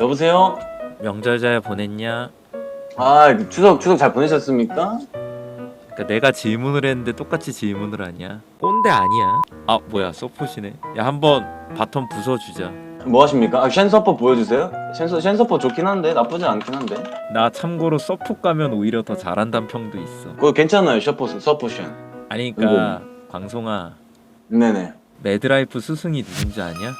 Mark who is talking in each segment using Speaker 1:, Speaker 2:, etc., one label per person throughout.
Speaker 1: 여보세요?
Speaker 2: 명절 잘 보냈냐?
Speaker 1: 아 추석 추석 잘 보내셨습니까?
Speaker 2: 그러니까 내가 질문을 했는데 똑같이 질문을 하냐? 꼰대 아니야? 아 뭐야 서포시네. 야 한번 바텀 부숴주자.
Speaker 1: 뭐 하십니까? 아, 쉔서퍼 보여주세요. 쉔서 쉔서퍼 좋긴 한데 나쁘지 않긴 한데.
Speaker 2: 나 참고로 서포 가면 오히려 더 잘한다는 평도 있어.
Speaker 1: 그거 괜찮아요 셔퍼 서포션.
Speaker 2: 아니 그러니까 광송아
Speaker 1: 네네.
Speaker 2: 매드라이프 스승이 누군지 아냐?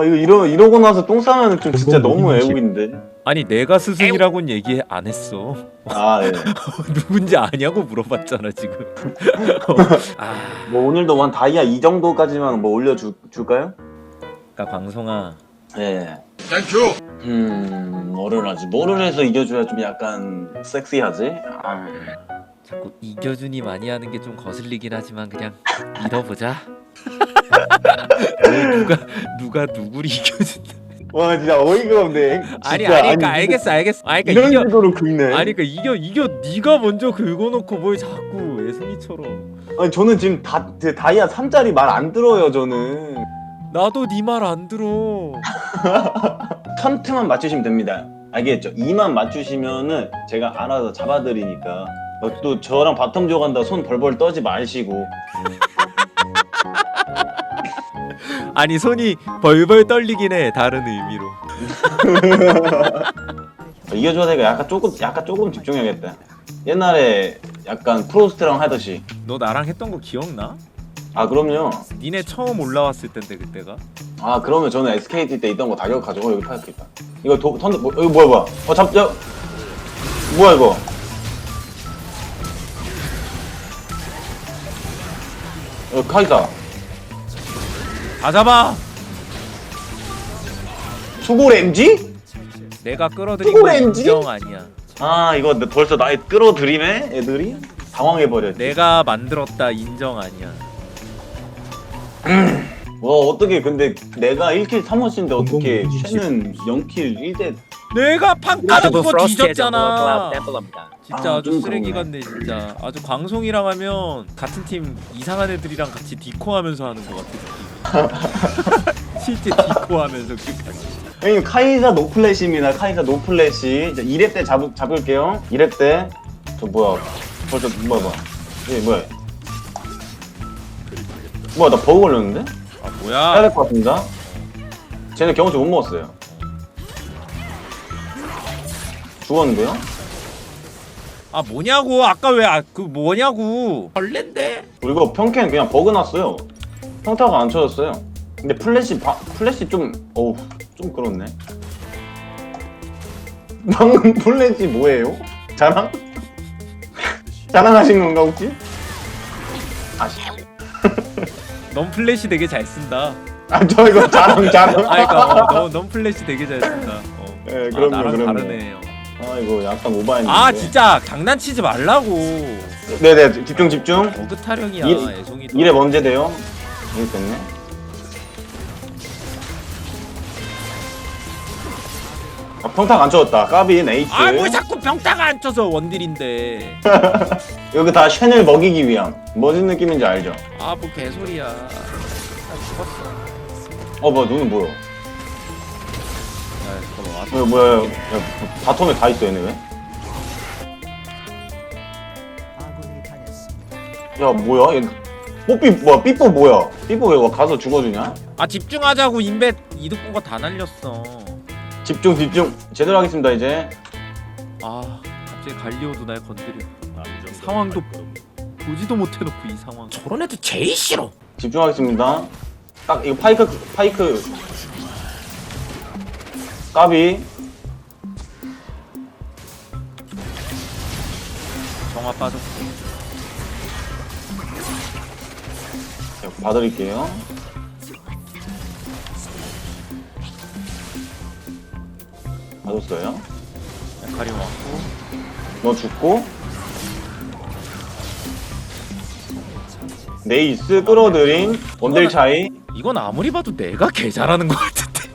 Speaker 1: 와 이거 이러 이러고 나서 똥 싸면 좀 진짜 너무. 애국인데.
Speaker 2: 아니 내가 스승이라고는 얘기 안 했어.
Speaker 1: 아 예.
Speaker 2: 누군지 아냐고 물어봤잖아 지금. 아,
Speaker 1: 뭐 오늘도 한 다이아 이 정도까지만 뭐 올려 줄 줄까요?
Speaker 2: 그러니까 광송아
Speaker 1: 예. 땡큐. 음 뭐를 하지? 뭐를 해서 이겨줘야 좀 약간 섹시하지? 아.
Speaker 2: 자꾸 이겨준이 많이 하는 게 좀 거슬리긴 하지만 그냥 믿어보자. 왜 누가 누가 누구를 이겨준다?
Speaker 1: 와 진짜 어이가 없네.
Speaker 2: 아니
Speaker 1: 진짜.
Speaker 2: 아니 그러니까 알겠어 알겠어. 아니 그러니까
Speaker 1: 이런
Speaker 2: 이겨
Speaker 1: 식으로 긁네.
Speaker 2: 아니 그러니까 이겨 이겨 네가 먼저 긁어놓고 뭘 자꾸 애송이처럼.
Speaker 1: 아니 저는 지금 다 제 다이아 3짜리 말 안 들어요 저는
Speaker 2: 나도 네 말 안 들어.
Speaker 1: 컨트만 맞추시면 됩니다 알겠죠? 2만 맞추시면은 제가 알아서 잡아드리니까 어, 또 저랑 바텀 줘간다 손 벌벌 떠지 마시고
Speaker 2: 아니 손이 벌벌 떨리긴 해 다른 의미로.
Speaker 1: 어, 이겨줘야 되니까 약간 조금 약간 조금 집중해야겠다. 옛날에 약간 프로스트랑 하듯이.
Speaker 2: 너 나랑 했던 거 기억나?
Speaker 1: 아 그럼요.
Speaker 2: 니네 처음 올라왔을 텐데 그때가.
Speaker 1: 아 그러면 저는 SKT 때 있던 거 다 가지고 여기 파였겠다. 이거 도, 턴 뭐, 이거 뭐야 뭐야? 어 잡자 뭐야 이거? 어 카이사
Speaker 2: 다 잡아.
Speaker 1: 수고 램지?
Speaker 2: 내가 끌어들인 건
Speaker 1: 오렌지?
Speaker 2: 인정 아니야.
Speaker 1: 아 이거 내- 벌써 나의 끌어들이네 애들이 당황해버렸지
Speaker 2: 내가 만들었다 인정 아니야.
Speaker 1: 와 어떻게 근데 내가 1킬 3호신데 어떻게
Speaker 3: 공공
Speaker 1: 쟤는 0킬 1대
Speaker 2: 내가 판 까놓고 뒤졌잖아. 진짜
Speaker 1: 아,
Speaker 2: 아주
Speaker 1: 좀
Speaker 2: 쓰레기
Speaker 1: 그러네.
Speaker 2: 같네 진짜. 아주 광송이랑 하면 같은 팀 이상한 애들이랑 같이 디코하면서 하는 것 같아 느낌. 실제 디코하면서 끝까지.
Speaker 1: 형님 카이사 노플래시입니다 카이사 노플래시 이제 2렙 때 잡, 잡을게요 2렙 때 저 뭐야 벌써 뭐야 뭐야 이게 뭐야 뭐야 나 버그 걸렸는데?
Speaker 2: 아
Speaker 1: 해야
Speaker 2: 뭐야?
Speaker 1: 될 것 같습니다 쟤네 경험치 못 먹었어요 죽었는데요?
Speaker 2: 아 뭐냐고 아까 왜그 뭐냐고. 벌레인데.
Speaker 1: 그리고 평캔 그냥 버그 났어요 평타가 안 쳐졌어요 근데 플래시 바, 플래시 좀 어우 좀 그렇네 방금 플래시 뭐예요? 자랑? 자랑하신 건가 혹시? 아씨
Speaker 2: 넌 플래시 되게 잘 쓴다.
Speaker 1: 아저 이거 자랑 자랑
Speaker 2: 아 그러니까 어, 너, 넌 플래시 되게 잘 쓴다. 어.
Speaker 1: 예,
Speaker 2: 아,
Speaker 1: 그럼요,
Speaker 2: 나랑
Speaker 1: 그럼요.
Speaker 2: 다르네요.
Speaker 1: 아 이거 약간 오바했는데
Speaker 2: 아 진짜 장난치지 말라고.
Speaker 1: 네네 집중 집중
Speaker 2: 버그 타령이야
Speaker 1: 일-
Speaker 2: 애송이도.
Speaker 1: 이래 언제 돼요? 이래 됐네 아 평타가 안 쳐졌다 까비 네이스
Speaker 2: 아뭐 자꾸 병타가 안 쳐서 원딜인데.
Speaker 1: 여기 다 쉔을 먹이기 위함 무슨 느낌인지 알죠?
Speaker 2: 아 뭐 개소리야. 나 죽었어.
Speaker 1: 어 뭐야 눈은 뭐야
Speaker 2: 야 잠깐만.
Speaker 1: 뭐야 뭐야 야, 바텀에 다 있어 얘네 왜? 야 뭐야 얘 뽀삐 뭐야 삐뽀 뭐야 삐뽀 왜 와- 가서 죽어주냐?
Speaker 2: 아 집중하자고 인베 이득 본 거 다 날렸어.
Speaker 1: 집중 집중 제대로 하겠습니다 이제
Speaker 2: 아 갑자기 갈리오도 날 건드려. 상황도 보지도 못해놓고 이 상황.
Speaker 4: 저런 애들 제일 싫어.
Speaker 1: 집중하겠습니다 딱 이거 파이크 파이크 까비
Speaker 2: 정화 빠졌어.
Speaker 1: 봐드릴게요. 봐줬어요?
Speaker 2: 카리 왔고.
Speaker 1: 너 죽고? 네이스 끌어들인 원딜 차이.
Speaker 2: 이건 아무리 봐도 내가 개 잘하는 것 같은데.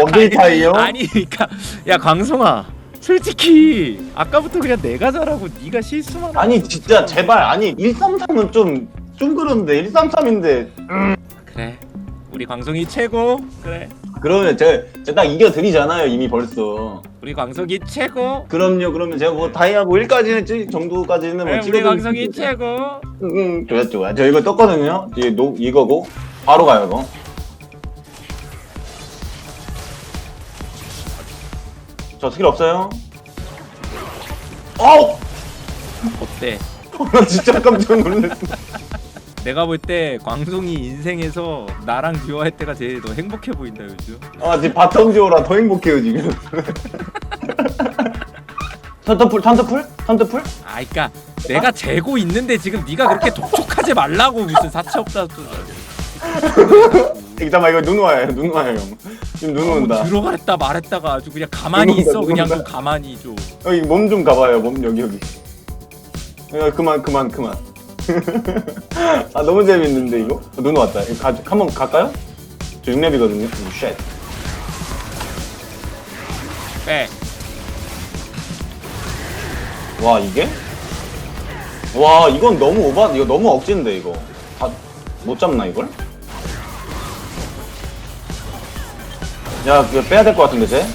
Speaker 1: 원딜 차이요?
Speaker 2: 아니 그러니까 야 광송아. 솔직히 아까부터 그냥 내가 잘하고 네가 실수만 하고
Speaker 1: 아니 진짜 제발. 아니 133은 좀 좀 그런데 133인데
Speaker 2: 그래 우리 광성이 최고 그래
Speaker 1: 그러면 제가, 제가 딱 이겨드리잖아요 이미 벌써
Speaker 2: 우리 광성이 최고
Speaker 1: 그럼요 그러면 제가 뭐 다이아고 1까지는 정도까지는 뭐
Speaker 2: 그래, 네, 우리
Speaker 1: 찍어드릴 있죠.
Speaker 2: 최고
Speaker 1: 응, 응, 좋아, 좋아. 저 이거 떴거든요. 이게 노, 이거고. 바로 가요, 이거. 저 스킬 없어요? 어우!
Speaker 2: 어때
Speaker 1: 나 진짜 깜짝 놀랐어.
Speaker 2: 내가 볼 때 광송이 인생에서 나랑 듀오할 때가 제일 더 행복해 보인다 요즘
Speaker 1: 아, 지금 바텀 지오라 더 행복해요, 지금. 턴터풀, 턴터풀? 턴터풀?
Speaker 2: 아 그니까 내가 재고 있는데 지금 네가 그렇게 독촉하지 말라고 무슨 사채 없다 또
Speaker 1: 잠깐만, 이거 눈 와요, 눈 와요, 형. 지금 눈 온다.
Speaker 2: 들어가랬다 말했다가 아주 그냥 가만히
Speaker 1: 누군가,
Speaker 2: 있어 그냥
Speaker 1: 누군가.
Speaker 2: 또 가만히 좀
Speaker 1: 여기 몸 좀 가봐요, 몸, 여기, 여기. 야, 그만, 그만, 그만. 아, 너무 재밌는데, 이거? 눈 왔다. 이거 가, 한번 갈까요? 저 6렙이거든요. 쉣.
Speaker 2: 빼.
Speaker 1: 와 이게? 와 이건 너무 오바 이거 너무 억진데 이거 다못 잡나 이걸? 야 이거 빼야 될 것 같은데 쟤?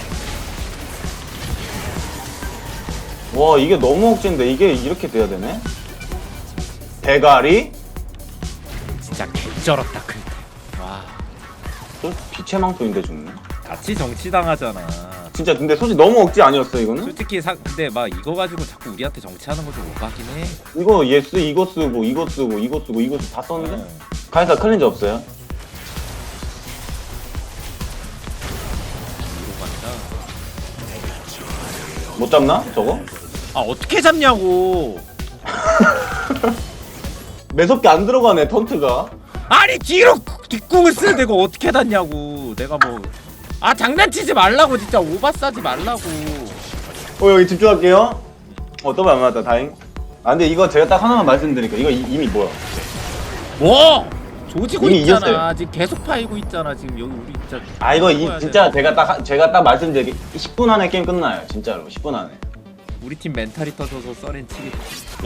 Speaker 1: 와 이게 너무 억진데 이게 이렇게 돼야 되네? 대가리?
Speaker 2: 진짜 개쩔었다 클때
Speaker 1: 와또 빛의 망토인데 죽네
Speaker 2: 같이 정치당하잖아
Speaker 1: 진짜 근데 솔직히 너무 억지 아니었어 이거는?
Speaker 2: 솔직히 사, 근데 막 이거 가지고 자꾸 우리한테 정치하는 거 좀 오바긴 해
Speaker 1: 이거 예스 이거 쓰고 이거 쓰고 이거 쓰고 이거 쓰고 다 썼는데?
Speaker 2: 어.
Speaker 1: 카이사 클린저 없어요?
Speaker 2: 간다
Speaker 1: 못 잡나 저거?
Speaker 2: 아 어떻게 잡냐고
Speaker 1: 매섭게 안 들어가네 턴트가.
Speaker 2: 아니 뒤로 뒷궁을 쓰는 데가 어떻게 닿냐고. 내가 뭐 아 장난치지 말라고 진짜. 오바 싸지 말라고.
Speaker 1: 어 여기 집중할게요. 어 더블 안 맞았다. 다행. 아 근데 이거 제가 딱 하나만 말씀드릴게요. 이거 이, 이미 뭐야?
Speaker 2: 뭐? 조지고
Speaker 1: 이미
Speaker 2: 있잖아.
Speaker 1: 이겼어요.
Speaker 2: 지금 계속 파이고 있잖아 지금. 여기 우리 진짜
Speaker 1: 아 이거 이,
Speaker 2: 바꿔야
Speaker 1: 진짜 제가 딱 하- 제가 딱 말씀드릴게 10분 안에 게임 끝나요 진짜로. 10분 안에
Speaker 2: 우리 팀 멘탈이 터져서 써렌 치기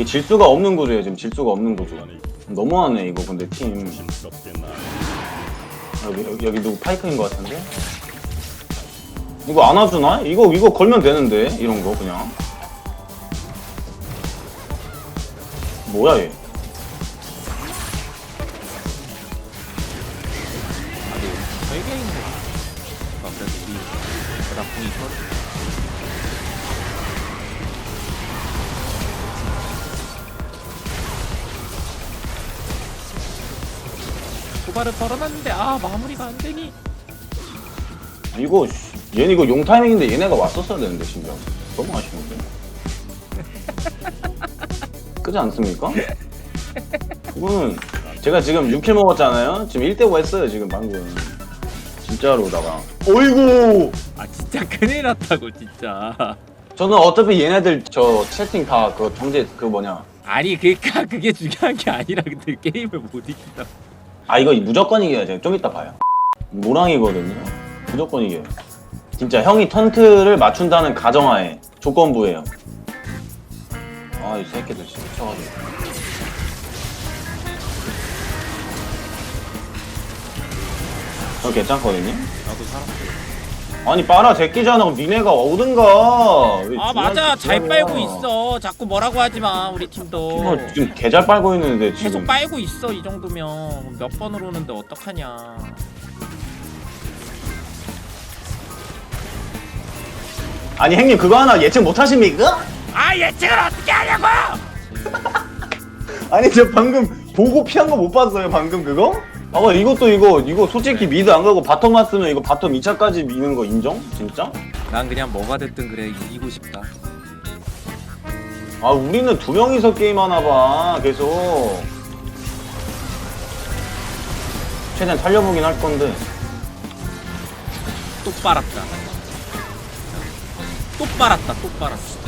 Speaker 1: 이 질 수가 없는 구조예요 지금 질 수가 없는 구조. 너무하네 이거 근데 팀. 여기 여기, 여기 누구 파이크인 것 같은데? 이거 안아주나? 이거 이거 걸면 되는데 이런 거 그냥. 뭐야 얘?
Speaker 2: 아니 세개 있네 아 그래도 우리 대답궁이 터져 도발을 걸어놨는데 아 마무리가 안 되니?
Speaker 1: 이거 씨, 얘는 이거 용 타이밍인데 얘네가 왔었어야 되는데 심지어. 너무 아쉬운데. 그지 않습니까? 이거는 제가 지금 6킬 먹었잖아요? 지금 1대5 했어요 지금 방금. 진짜로다가. 어이구!
Speaker 2: 아 진짜 큰일 났다고 진짜.
Speaker 1: 저는 어차피 얘네들 저 채팅 다그 정제 그 뭐냐.
Speaker 2: 아니 그니까 그게 중요한 게 아니라 근데 게임을 못 이긴다
Speaker 1: 아 이거 무조건 이겨야죠 좀 이따 봐요. 모랑이거든요. 무조건 이겨요. 진짜 형이 턴트를 맞춘다는 가정하에 조건부예요. 아 이 새끼들 진짜 쳐가지고. 저 괜찮거든요?
Speaker 2: 나도 살았어
Speaker 1: 아니 빨아 제끼잖아 그럼 니네가 오든가.
Speaker 2: 왜아
Speaker 1: 중요한
Speaker 2: 맞아. 잘
Speaker 1: 짓이야.
Speaker 2: 빨고 있어. 자꾸 뭐라고 하지마 우리 팀도.
Speaker 1: 지금 개 잘 빨고 있는데 지금.
Speaker 2: 계속 빨고 있어 이 정도면. 몇 번으로 오는데 어떡하냐.
Speaker 1: 아니 형님 그거 하나 예측 못 하십니까?
Speaker 2: 아 예측을 어떻게 하냐고
Speaker 1: 아니 저 방금 보고 피한 거 못 봤어요 방금 그거? 아 이것도 이거 이거 솔직히 미드 안 가고 바텀 왔으면 이거 바텀 2차까지 미는 거 인정? 진짜?
Speaker 2: 난 그냥 뭐가 됐든 그래 이기고 싶다.
Speaker 1: 아 우리는 두 명이서 게임 하나 봐 계속. 최대한 살려보긴 할 건데.
Speaker 2: 또 빨았다. 또 빨았다 또 빨았어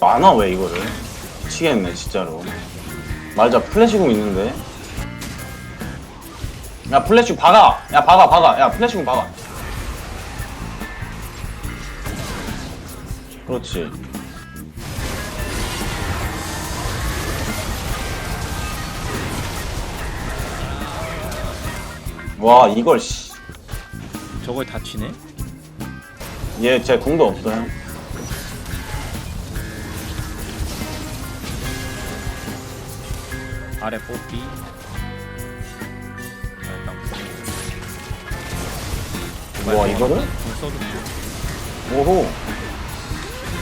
Speaker 1: 많아 왜 이거를? 미치겠네 진짜로. 말자 플래시공 있는데. 야 플래시 박아! 야 박아 박아. 야 플래시 박아. 그렇지. 와 이걸 씨.
Speaker 2: 저걸 다 치네?
Speaker 1: 얘제 궁도 없어요
Speaker 2: 아래 뽑기. 아, 일단
Speaker 1: 와 이거를?
Speaker 2: 궁 써도
Speaker 1: 오호.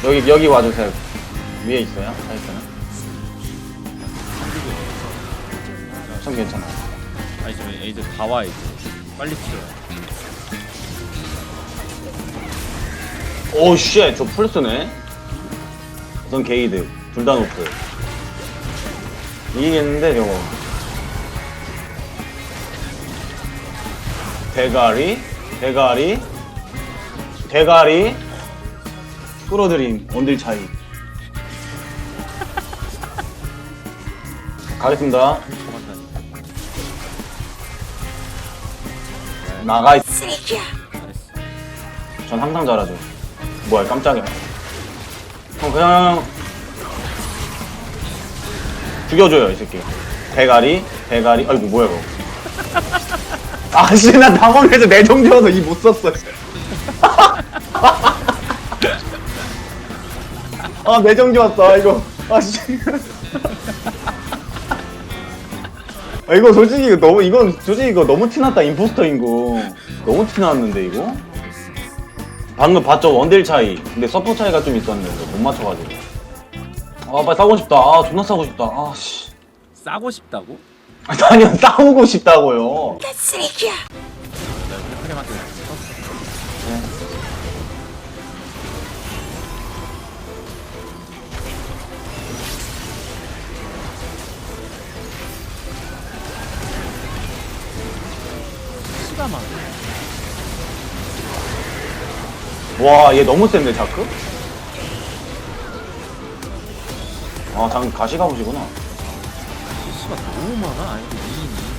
Speaker 1: 여기 여기 와주세요 위에 있어요? 사이트는 참 괜찮아
Speaker 2: 아니 지금 애들 다와 이제. 빨리 튀어요.
Speaker 1: 오쉣저 풀스네. 우선 게이드. 둘 다 노플 이기겠는데 저거. 대가리 대가리 대가리. 끌어들임 원딜 차이. 가겠습니다.
Speaker 2: 쳐간다니까.
Speaker 1: 나가 있...
Speaker 5: 쓰레기야.
Speaker 1: 전 항상 잘하죠. 뭐야 깜짝이야. 형 그냥 죽여줘요 이 새끼. 대가리 대가리. 아이고 뭐야 이거. 아씨 나 당황해서 내정 지어서 이 못 썼어. 아 내정 지웠어 이거. 아씨. 아 이거 솔직히 이거 너무 이건 솔직히 이거 너무 티났다 임포스터인 거. 너무 티났는데 이거? 방금 봤죠 원딜 차이. 근데 서포 차이가 좀 있었는데 못 맞춰가지고 아 빨리 싸우고 싶다 아 존나 싸우고 싶다 아 씨
Speaker 2: 싸고 싶다고?
Speaker 1: 아니요 싸우고 싶다고요
Speaker 5: 나 쓰레기야.
Speaker 2: 내가 크레한테 시가 많아.
Speaker 1: 와 얘 너무 센데 자크? 아장 가시 가보시구나.
Speaker 2: 시가 너무 많아. 아니 그 2인 2인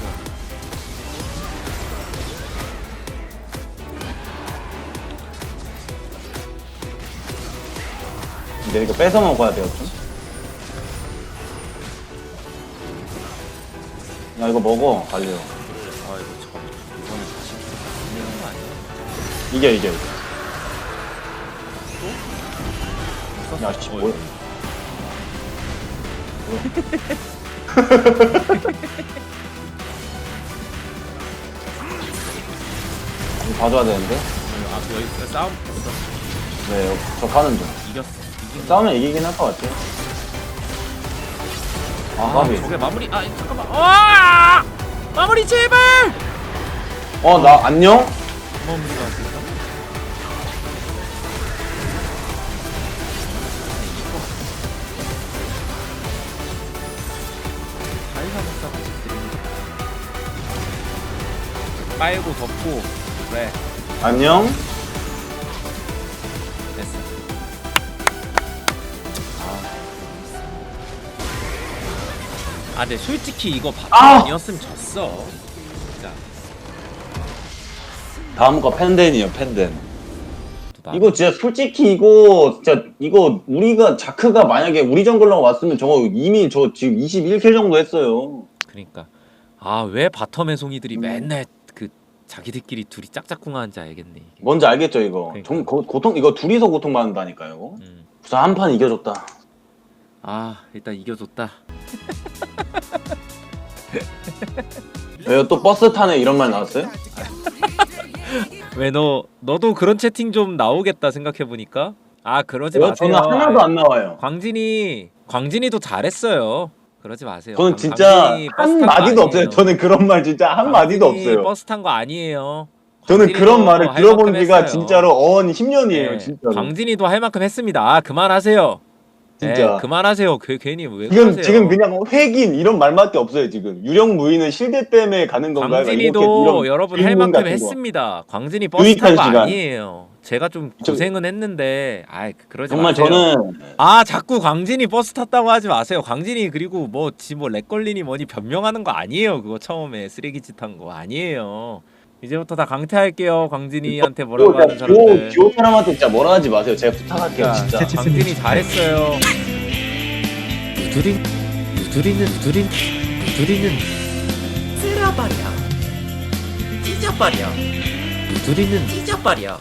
Speaker 1: 근데 이거 뺏어 먹어야 돼요 좀. 야 이거 먹어 갈려
Speaker 2: 아 이거 잠깐 이거는 다시 끝내는 거 아니야?
Speaker 1: 이겨 이겨 이겨. 야씨
Speaker 2: 어,
Speaker 1: 뭐야 봐줘야 되는데
Speaker 2: 아 여기 싸움 이겼어.
Speaker 1: 네 저 가는 중
Speaker 2: 이겼어. 이긴 거.
Speaker 1: 싸우면 이기긴 할 것 같아요 아
Speaker 2: 아
Speaker 1: 까비
Speaker 2: 저게 마무리. 아 잠깐만. 아 마무리 제발.
Speaker 1: 어 나 안녕?
Speaker 2: 마 안 됐다. 빨고 덮고 그래
Speaker 1: 안녕?
Speaker 2: 됐어 아 근데 솔직히 이거 바
Speaker 1: 아!
Speaker 2: 아니었으면 졌어 진짜
Speaker 1: 다음 거 펜덴이요 펜덴
Speaker 2: 또 나-
Speaker 1: 이거 진짜 솔직히 이거 진짜 이거 우리가 자크가 만약에 우리 정글러 왔으면 저거 이미 저 지금 21킬 정도 했어요
Speaker 2: 그러니까 아 왜 바텀 해송이들이
Speaker 1: 음.
Speaker 2: 맨날 그 자기들끼리 둘이 짝짝꿍하는지 알겠네 이게.
Speaker 1: 뭔지 알겠죠 이거
Speaker 2: 그러니까.
Speaker 1: 정, 고, 고통 이거 둘이서 고통 받는다니까요 이거
Speaker 2: 음.
Speaker 1: 우선 한판 이겨줬다
Speaker 2: 아 일단 이겨줬다
Speaker 1: 왜요 또 버스 타네 이런 말 나왔어요?
Speaker 2: 왜 너 너도 그런 채팅 좀 나오겠다 생각해 보니까 아 그러지
Speaker 1: 왜요?
Speaker 2: 마세요.
Speaker 1: 저는 하나도 안 나와요
Speaker 2: 광진이 광진이도 잘했어요. 그러지 마세요.
Speaker 1: 저는
Speaker 2: 광-
Speaker 1: 진짜
Speaker 2: 광진이 버스
Speaker 1: 한
Speaker 2: 탄거
Speaker 1: 마디도
Speaker 2: 아니에요.
Speaker 1: 없어요 저는 그런 말 진짜 한 마디도
Speaker 2: 광진이
Speaker 1: 없어요
Speaker 2: 버스 탄 거 아니에요.
Speaker 1: 저는
Speaker 2: 광진이도
Speaker 1: 그런 말을
Speaker 2: 할
Speaker 1: 들어본
Speaker 2: 만큼
Speaker 1: 지가
Speaker 2: 했어요.
Speaker 1: 진짜로 어언 10년이에요
Speaker 2: 네,
Speaker 1: 진짜로
Speaker 2: 광진이도 할 만큼 했습니다. 아, 그만하세요.
Speaker 1: 진짜.
Speaker 2: 네, 그만하세요. 그 괜히 왜
Speaker 1: 지금
Speaker 2: 그러세요?
Speaker 1: 지금 그냥 획인 이런 말밖에 없어요 지금 유령 무인은 실드 때문에 가는 건가요?
Speaker 2: 광진이도 여러분 할 만큼. 했습니다. 광진이 버스
Speaker 1: 유익한
Speaker 2: 탄거
Speaker 1: 시간.
Speaker 2: 아니에요. 제가 좀
Speaker 1: 저-
Speaker 2: 고생은 했는데 아이 그러지
Speaker 1: 정말
Speaker 2: 마세요.
Speaker 1: 저는
Speaker 2: 아 자꾸 광진이 버스 탔다고 하지 마세요. 광진이 그리고 뭐지뭐 렉 걸리니 뭐니 변명하는 거 아니에요. 그거 처음에 쓰레기짓 한 거 아니에요. 이제부터 다 강퇴할게요. 광진이한테 뭐라고 하는
Speaker 1: 듀오, 듀오,
Speaker 2: 사람들.
Speaker 1: 듀오 사람한테 진짜 뭐라 하지 마세요. 제가 부탁할게요, 진짜.
Speaker 2: 자, 광진이 잘했어요. 우두린 우두리는 우두린 우두리는
Speaker 3: 쓸어버려 찢어버려
Speaker 2: 우두리는
Speaker 3: 찢어버려